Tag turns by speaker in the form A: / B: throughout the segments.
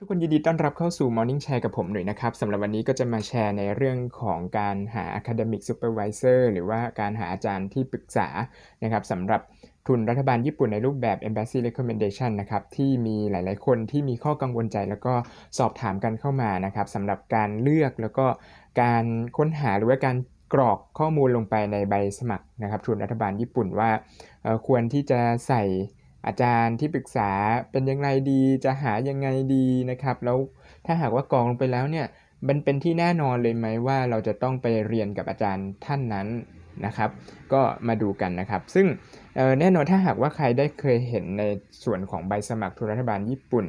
A: ทุกคนยินดีต้อนรับเข้าสู่ Morning Share กับผมหน่อยนะครับสำหรับวันนี้ก็จะมาแชร์ในเรื่องของการหา Academic Supervisor หรือว่าการหาอาจารย์ที่ปรึกษานะครับสำหรับทุนรัฐบาลญี่ปุ่นในรูปแบบ Embassy Recommendation นะครับที่มีหลาย ๆ คนที่มีข้อกังวลใจแล้วก็สอบถามกันเข้ามานะครับสำหรับการเลือกแล้วก็การค้นหาหรือว่าการกรอกข้อมูลลงไปในใบสมัครนะครับทุนรัฐบาลญี่ปุ่นว่าควรที่จะใส่ อาจารย์ที่ปรึกษาเป็นยังไงดี จะหายังไงดีนะครับ แล้วถ้าหากว่ากรองลงไปแล้วเนี่ยมันเป็นที่แน่นอนเลยไหมว่าเราจะต้องไปเรียนกับอาจารย์ท่านนั้นนะครับ ก็มาดูกันนะครับ ซึ่งแน่นอนถ้าหากว่าใครได้เคยเห็นในส่วนของใบสมัครทุนรัฐบาลญี่ปุ่น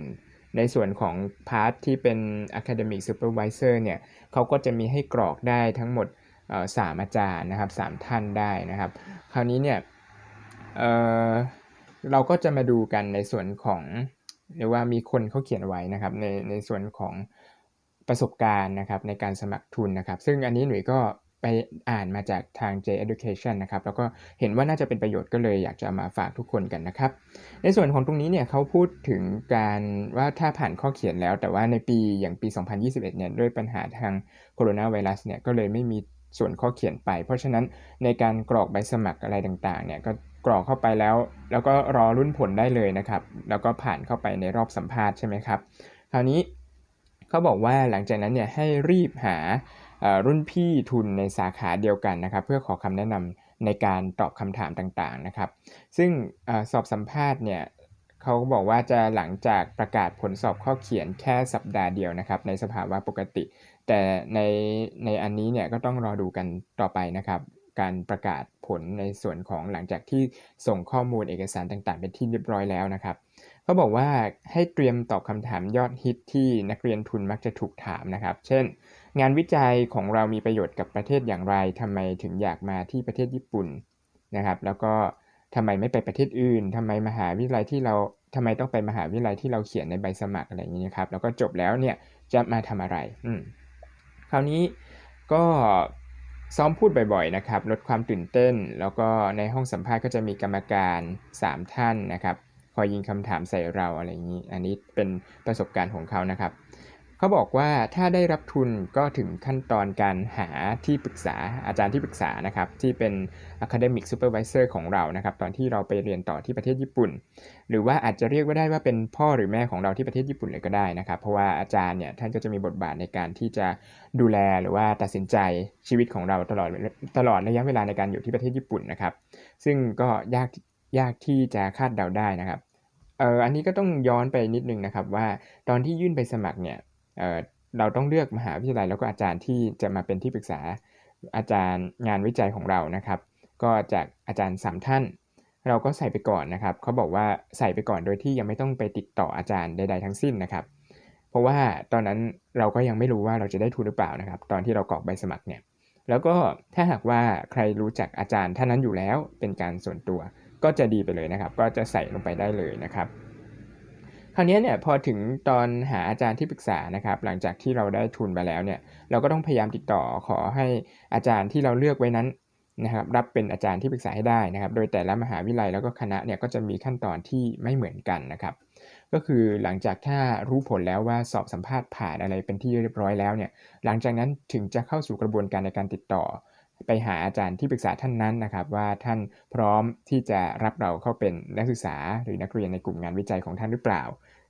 A: ในส่วนของพาร์ทที่เป็น academic supervisor เนี่ยเขาก็จะมีให้กรอกได้ทั้งหมดสามอาจารย์นะครับสามท่านได้นะครับ คราวนี้เนี่ย เราก็จะมาดูกันในส่วนของหรือว่ามีคนเขาเขียนไว้นะครับในในส่วนของประสบการณ์นะครับในการสมัครทุนนะครับ ซึ่งอันนี้หนุ่ยก็ไปอ่านมาจากทาง J Education นะครับแล้วก็เห็นว่าน่าจะเป็นประโยชน์ก็เลยอยากจะมาฝากทุกคนกันนะครับ ในส่วนของตรงนี้เนี่ยเขาพูดถึงการว่าถ้าผ่านข้อเขียนแล้ว แต่ว่าในปีอย่างปี 2021 เนี่ยด้วยปัญหาทางโคโรนาไวรัสเนี่ยก็เลยไม่มีส่วนข้อเขียนไป เพราะฉะนั้นในการกรอกใบสมัครอะไรต่างๆเนี่ยก็ กรอกเข้าไปแล้ว แล้วก็รอรุ่นผลได้เลยนะครับ แล้วก็ผ่านเข้าไปในรอบสัมภาษณ์ใช่ไหมครับ คราวนี้เขาบอกว่าหลังจากนั้นเนี่ยให้รีบหารุ่นพี่ทุนในสาขาเดียวกันนะครับ เพื่อขอคำแนะนำในการตอบคำถามต่างๆนะครับ ซึ่งอสอบสัมภาษณ์เนี่ยเขาบอกว่าจะหลังจากประกาศผลสอบข้อเขียนแค่สัปดาห์เดียวนะครับ ในสภาวะปกติ แต่ในในอันนี้เนี่ยก็ต้องรอดูกันต่อไปนะครับ การประกาศผลในส่วนของหลังจากที่ส่งข้อมูลเอกสารต่างๆ เป็นที่เรียบร้อยแล้วนะครับเขาบอกว่าให้เตรียมตอบคำถามยอดฮิตที่นักเรียนทุนมักจะถูกถามนะครับ เช่น งานวิจัยของเรามีประโยชน์กับประเทศอย่างไรทำไมถึงอยากมาที่ประเทศญี่ปุ่นนะครับ แล้วก็ทำไมไม่ไปประเทศอื่นทำไมมหาวิทยาลัยที่เราทำไมต้องไปมหาวิทยาลัยที่เราเขียนในใบสมัครอะไรอย่างนี้นะครับ แล้วก็จบแล้วเนี่ยจะมาทำอะไรอืมคราวนี้ก็ ซ้อมพูดบ่อยๆนะครับลดความตื่นเต้น แล้วก็ในห้องสัมภาษณ์ก็จะมีกรรมการ 3 ท่านนะครับ คอยยิงคำถามใส่เราอะไรอย่างนี้ อันนี้เป็นประสบการณ์ของเขานะครับ เขาบอกว่าถ้าได้รับทุนก็ถึงขั้นตอนการหาที่ปรึกษาอาจารย์ที่ปรึกษานะครับที่เป็น academic supervisor ของเรานะครับตอนที่เราไปเรียนต่อที่ประเทศญี่ปุ่น หรือว่าอาจจะเรียกว่าได้ว่าเป็นพ่อหรือแม่ของเราที่ประเทศญี่ปุ่นเลยก็ได้นะครับเพราะว่าอาจารย์เนี่ยท่านก็จะมีบทบาทในการที่จะดูแลหรือว่าตัดสินใจชีวิตของเราตลอดตลอดระยะเวลาในการอยู่ที่ประเทศญี่ปุ่นนะครับซึ่งก็ยากยากที่จะคาดเดาได้นะครับเอออันนี้ก็ต้องย้อนไปนิดนึงนะครับว่าตอนที่ยื่นไปสมัครเนี่ย เราต้องเลือกมหาวิทยาลัยแล้วก็อาจารย์ที่จะมาเป็นที่ปรึกษาอาจารย์งานวิจัยของเรานะครับ ก็จากอาจารย์สามท่าน เราก็ใส่ไปก่อนนะครับเขาบอกว่าใส่ไปก่อนโดยที่ยังไม่ต้องไปติดต่ออาจารย์ใด ๆ ทั้งสิ้นนะครับ เพราะว่าตอนนั้นเราก็ยังไม่รู้ว่าเราจะได้ทุนหรือเปล่านะครับ ตอนที่เรากรอกใบสมัครเนี่ยแล้วก็ถ้าหากว่าใครรู้จักอาจารย์ท่านนั้นอยู่แล้วเป็นการส่วนตัว ก็จะดีไปเลยนะครับ ก็จะใส่ลงไปได้เลยนะครับ คราวนี้เนี่ยพอถึงตอนหาอาจารย์ที่ปรึกษานะครับ หลังจากที่เราได้ทุนไปแล้วเนี่ยเราก็ต้องพยายามติดต่อขอให้อาจารย์ที่เราเลือกไว้นั้นนะครับรับเป็นอาจารย์ที่ปรึกษาให้ได้นะครับ โดยแต่ละมหาวิทยาลัยแล้วก็คณะเนี่ยก็จะมีขั้นตอนที่ไม่เหมือนกันนะครับ ก็คือหลังจากถ้ารู้ผลแล้วว่าสอบสัมภาษณ์ผ่านอะไรเป็นที่เรียบร้อยแล้วเนี่ยหลังจากนั้นถึงจะเข้าสู่กระบวนการในการติดต่อ ไปหาอาจารย์ที่ปรึกษาท่านนั้นนะครับ ว่าท่านพร้อมที่จะรับเราเข้าเป็นนักศึกษาหรือนักเรียนในกลุ่มงานวิจัยของท่านหรือเปล่า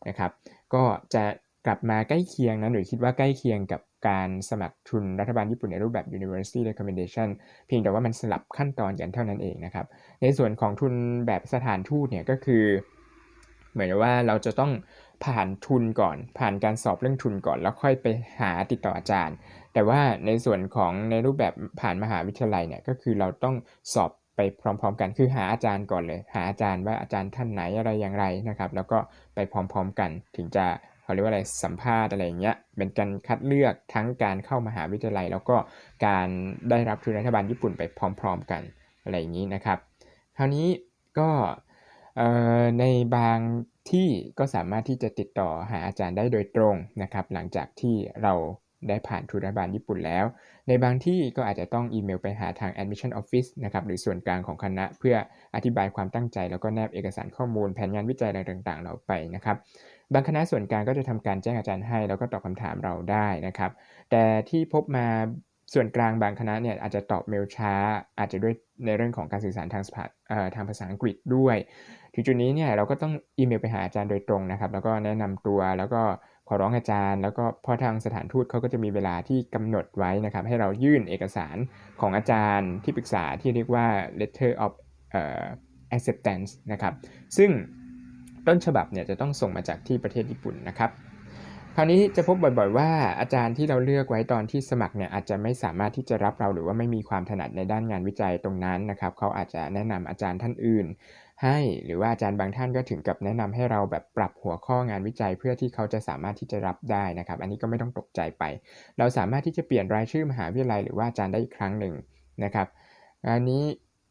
A: นะครับ ก็จะกลับมาใกล้เคียงนะหรือคิดว่าใกล้เคียงกับการสมัครทุนรัฐบาลญี่ปุ่นในรูปแบบ University Recommendation เพียงแต่ว่ามันสลับขั้นตอนกันเท่านั้นเองนะครับ ในส่วนของทุนแบบสถานทูตเนี่ยก็คือ เหมือนว่าเราจะต้องผ่านทุนก่อน ผ่านการสอบเรื่องทุนก่อน แล้วค่อยไปหาติดต่ออาจารย์ แต่ว่าในส่วนของในรูปแบบผ่านมหาวิทยาลัยเนี่ยก็คือเราต้องสอบ ไปพร้อมๆ กัน คือหาอาจารย์ก่อนเลย หาอาจารย์ว่าอาจารย์ท่านไหนอะไรอย่างไรนะครับ แล้วก็ไปพร้อมๆกันถึงจะเขาเรียกว่าอะไรสัมภาษณ์อะไรอย่างเงี้ย เป็นการคัดเลือกทั้งการเข้ามหาวิทยาลัย แล้วก็การได้รับทุนรัฐบาลญี่ปุ่นไปพร้อม ๆ กันอะไรอย่างนี้นะครับ คราวนี้ก็ในบางที่ก็สามารถที่จะติดต่อหาอาจารย์ได้โดยตรงนะครับ หลังจากที่เรา ได้ผ่านทุนรัฐบาลญี่ปุ่นแล้ว ในบางที่ก็อาจจะต้องอีเมลไปหาทาง admission office นะครับหรือส่วนกลางของคณะ เพื่ออธิบายความตั้งใจ แล้วก็แนบเอกสารข้อมูล แผนงานวิจัยอะไรต่างๆ เราไปนะครับบางคณะส่วนกลางก็จะทำการแจ้งอาจารย์ให้ แล้วก็ตอบคำถามเราได้นะครับ แต่ที่พบมาส่วนกลางบางคณะเนี่ยอาจจะตอบเมลช้า อาจจะด้วยในเรื่องของการสื่อสารทางทางภาษาอังกฤษด้วย ถึงจุดนี้เนี่ยเราก็ต้องอีเมลไปหาอาจารย์โดยตรงนะครับ แล้วก็แนะนำตัวแล้วก็ ขอร้องอาจารย์ แล้วก็พอทางสถานทูตเขาก็จะมีเวลาที่กำหนดไว้นะครับ ให้เรายื่นเอกสารของอาจารย์ที่ปรึกษาที่เรียกว่า letter of uh, acceptance นะครับ ซึ่งต้นฉบับเนี่ยจะต้องส่งมาจากที่ประเทศญี่ปุ่นนะครับ คราวนี้จะพบบ่อยๆ ว่าอาจารย์ที่เราเลือกไว้ตอนที่สมัครเนี่ยอาจจะไม่สามารถที่จะรับเราหรือว่าไม่มีความถนัดในด้านงานวิจัยตรงนั้นนะครับ เขาอาจจะแนะนำอาจารย์ท่านอื่น ให้หรือว่าอาจารย์บางท่านก็ถึงกับแนะนำให้เราแบบปรับหัวข้องานวิจัยเพื่อที่เขาจะสามารถที่จะรับได้นะครับ อันนี้ก็ไม่ต้องตกใจไป เราสามารถที่จะเปลี่ยนรายชื่อมหาวิทยาลัยหรือว่าอาจารย์ได้อีกครั้งหนึ่งนะครับอันนี้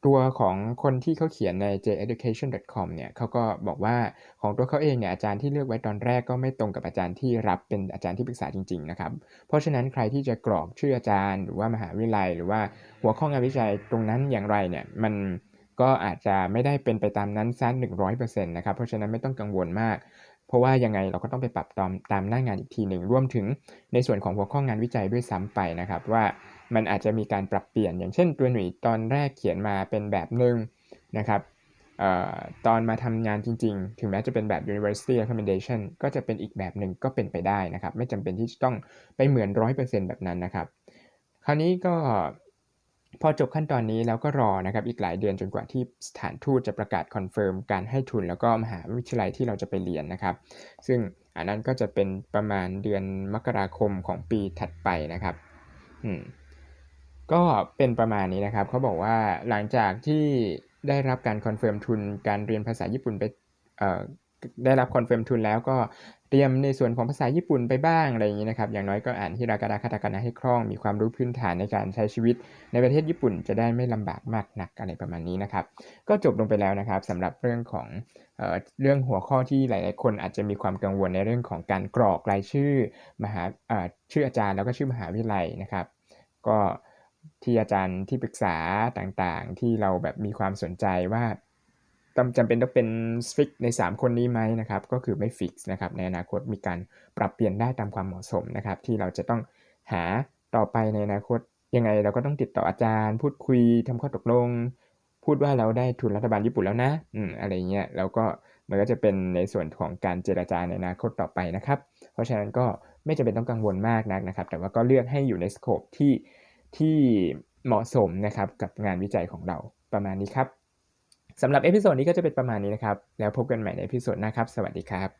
A: ตัวของคนที่เขาเขียนใน jeducation.com เนี่ยเขาก็บอกว่าของตัวเขาเองเนี่ยอาจารย์ที่เลือกไว้ตอนแรกก็ไม่ตรงกับอาจารย์ที่รับเป็นอาจารย์ที่ปรึกษาจริงๆนะครับ เพราะฉะนั้นใครที่จะกรอกชื่ออาจารย์ หรือว่ามหาวิทยาลัย หรือว่าหัวข้องานวิจัยตรงนั้นอย่างไรเนี่ยมัน ก็อาจจะไม่ได้เป็นไปตามนั้นสั้น100%นะครับ เพราะฉะนั้นไม่ต้องกังวลมาก เพราะว่ายังไงเราก็ต้องไปปรับตามตามหน้างานอีกทีหนึ่งรวมถึงในส่วนของหัวข้องานวิจัยด้วยซ้ำไปนะครับ ว่ามันอาจจะมีการปรับเปลี่ยน อย่างเช่นตัวหน่วยตอนแรกเขียนมาเป็นแบบหนึ่งนะครับออตอนมาทำงานจริง ๆ ถึงแม้จะเป็นแบบ university recommendation ก็จะเป็นอีกแบบหนึ่งก็เป็นไปได้นะครับ ไม่จำเป็นที่จะต้องไปเหมือน 100%แบบนั้นนะครับ คราวนี้ก็ พอจบขั้นตอนนี้แล้วก็รอนะครับอีกหลายเดือนจนกว่าที่สถานทูตจะประกาศคอนเฟิร์มการให้ทุนแล้วก็มหาวิทยาลัยที่เราจะไปเรียนนะครับ ซึ่งอันนั้นก็จะเป็นประมาณเดือนมกราคมของปีถัดไปนะครับอืมก็เป็นประมาณนี้นะครับเขาบอกว่าหลังจากที่ได้รับการคอนเฟิร์มทุนการเรียนภาษาญี่ปุ่นไป ได้รับคอนเฟิร์มทุนแล้วก็เตรียมในส่วนของภาษาญี่ปุ่นไปบ้างอะไรอย่างนี้นะครับ อย่างน้อยก็อ่านฮิรากาดาคาตากานะให้คล่อง มีความรู้พื้นฐานในการใช้ชีวิต ในประเทศญี่ปุ่นจะได้ไม่ลำบากมากหนักอะไรประมาณนี้นะครับ ก็จบลงไปแล้วนะครับสำหรับเรื่องของเออเรื่องหัวข้อที่หลาย ๆ คนอาจจะมีความกังวลในเรื่องของการกรอกรายชื่อมหาชื่ออาจารย์แล้วก็ชื่อมหาวิทยาลัยนะครับ ก็ที่อาจารย์ที่ปรึกษาต่าง ๆ ที่เราแบบมีความสนใจว่า จำเป็นต้องเป็นฟิกใน 3 คนนี้ไหมนะครับ ก็คือไม่ฟิกนะครับ ในอนาคตมีการปรับเปลี่ยนได้ตามความเหมาะสมนะครับ ที่เราจะต้องหาต่อไปในอนาคตยังไงเราก็ต้องติดต่ออาจารย์ พูดคุยทำข้อตกลง พูดว่าเราได้ทุนรัฐบาลญี่ปุ่นแล้วนะอืมอะไรเงี้ยแล้วก็มันก็จะเป็นในส่วนของการเจราจาในอนาคตต่อไปนะครับ เพราะฉะนั้นก็ไม่จำเป็นต้องกังวลมากนักนะครับ แต่ว่าก็เลือกให้อยู่ในสโคปที่ที่เหมาะสมนะครับกับงานวิจัยของเราประมาณนี้ครับ สำหรับเอพิโซดนี้ก็จะเป็นประมาณนี้นะครับ แล้วพบกันใหม่ในเอพิโซดหน้าครับ สวัสดีครับ